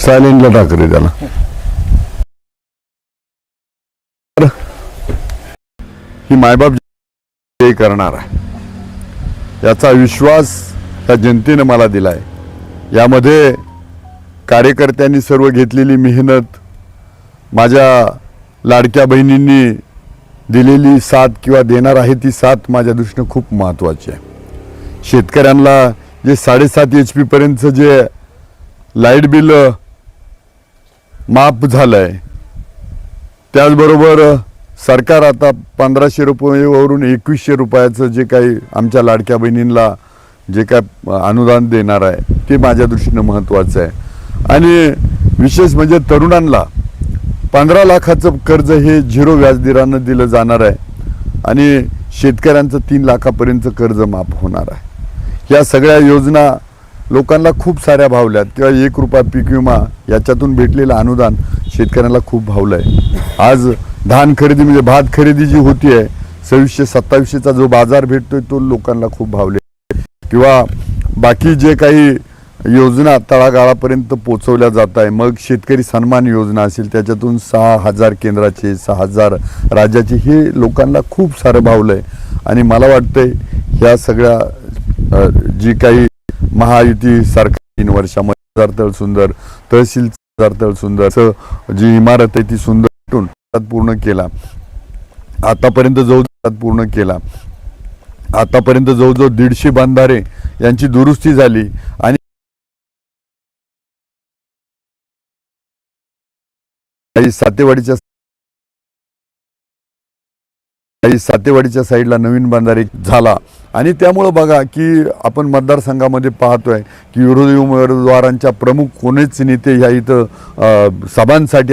सायलेंटला टाक रे त्याला. ही मायबाप जे करणार आहे याचा विश्वास त्या जनतेने मला दिलाय. यामध्ये कार्यकर्त्यांनी सर्व घेतलेली मेहनत माझ्या लाडक्या बहिणींनी दिलेली साथ किंवा देणार आहे ती साथ माझ्या दृष्टीनं खूप महत्त्वाची आहे. शेतकऱ्यांना जे साडेसात एच पीपर्यंतचं जे लाइट बिल माफ झालं आहे त्याचबरोबर सरकार आता पंधराशे रुपयेवरून एकवीसशे रुपयाचं जे काही आमच्या लाडक्या बहिणींना जे काय अनुदान देणार आहे ते माझ्या दृष्टीनं महत्त्वाचं आहे. आणि विशेष म्हणजे तरुणांना पंधरा लाखाचं कर्ज हे झिरो व्याजदरानं दिलं जाणार आहे आणि शेतकऱ्यांचं तीन लाखापर्यंत कर्ज माफ होणार आहे. या सगळ्या योजना लोकांना खूप साऱ्या भावल्यात. किंवा एक रुपया पीक विमा याच्यातून भेटलेलं अनुदान शेतकऱ्यांना खूप भावलं आहे आज धान खरेदी म्हणजे भात खरेदी जी होती आहे सव्वीसशे सत्तावीसशेचा जो बाजार भेटतोय तो लोकांना खूप भावले. किंवा बाकी जे काही योजना तळागाळापर्यंत पोचवल्या जात आहे. मग शेतकरी सन्मान योजना असेल त्याच्यातून सहा हजार केंद्राचे सहा हजार राज्याचे हे लोकांना खूप सारं भावलं आहे आणि मला वाटतंय ह्या सगळ्या जी काही महायुती सरकार तीन वर्षामध्ये तळ सुंदर तहसील तळ सुंदर असं जी इमारत आहे ती सुंदर पूर्ण केला. आतापर्यंत जवळ पूर्ण केला. आतापर्यंत जवळजवळ दीडशे बांधारे यांची दुरुस्ती झाली आणि काही सातेवाडीच्या काही सातेवाडीच्या साईडला नवीन बंधारे झाला. आणि त्यामुळं बघा की आपण मतदारसंघामध्ये पाहतोय की विरोधी उमेदवारांच्या प्रमुख कोणीच नेते ह्या इथं सभांसाठी